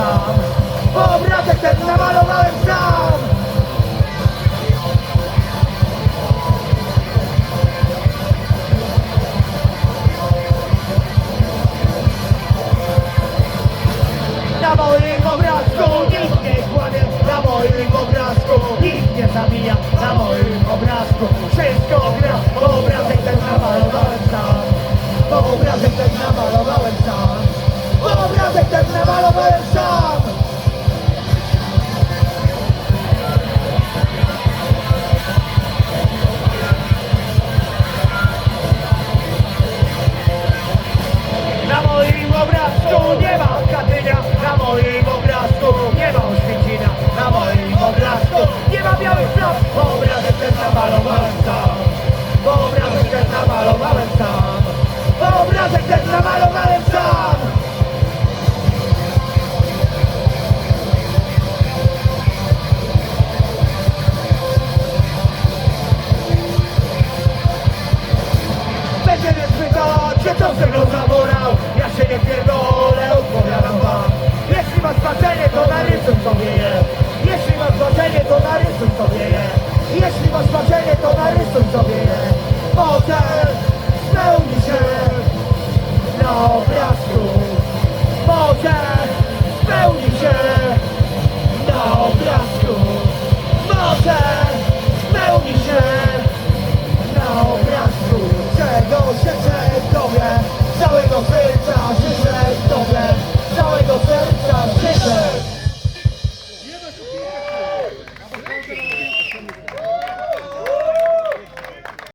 sam Bo obrazek ten namalowałem sam. Na moim obrazku nikt nie kładę Na moim obrazku nikt nie zabija Na moim obrazku wszystko gra. Bo obrazek ten cel spełni się na obrazku. Może spełni się na obrazku. Może spełni się na obrazku. Czego życzę Tobie, całego serca życzę Tobie, całego serca życzę.